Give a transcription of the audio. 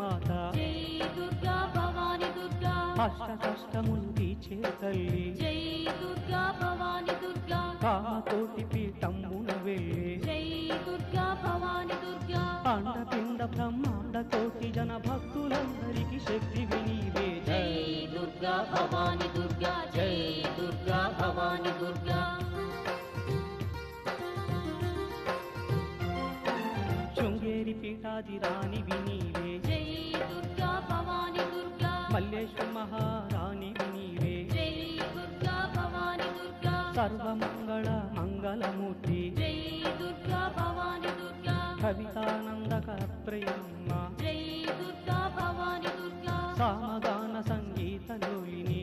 మాత జై అష్ట కష్టములు తీర్చే తల్లి. జై దుర్గా భవాని దుర్గా కామకోటి పీఠమున వెళ్ళే. జై దుర్గా భవాని దుర్గా అండపిండ బ్రహ్మాండ కోటి జన భక్తులందరికీ శక్తి వినివే. జై దుర్గా భవాని దుర్గా జై దుర్గా భవాని దుర్గా శృంగేరి పీఠాది రాణి వినీవే. మల్లేశ్వర మహారాణి వినీవే జై దుర్గా భవాని దుర్గా. సర్వమంగళ మంగళమూర్తి. జై దుర్గా భవాని దుర్గా. కవితానందకర ప్రియమ్మ జై దుర్గా భవాని దుర్గా. సామగాన సంగీత లోలిని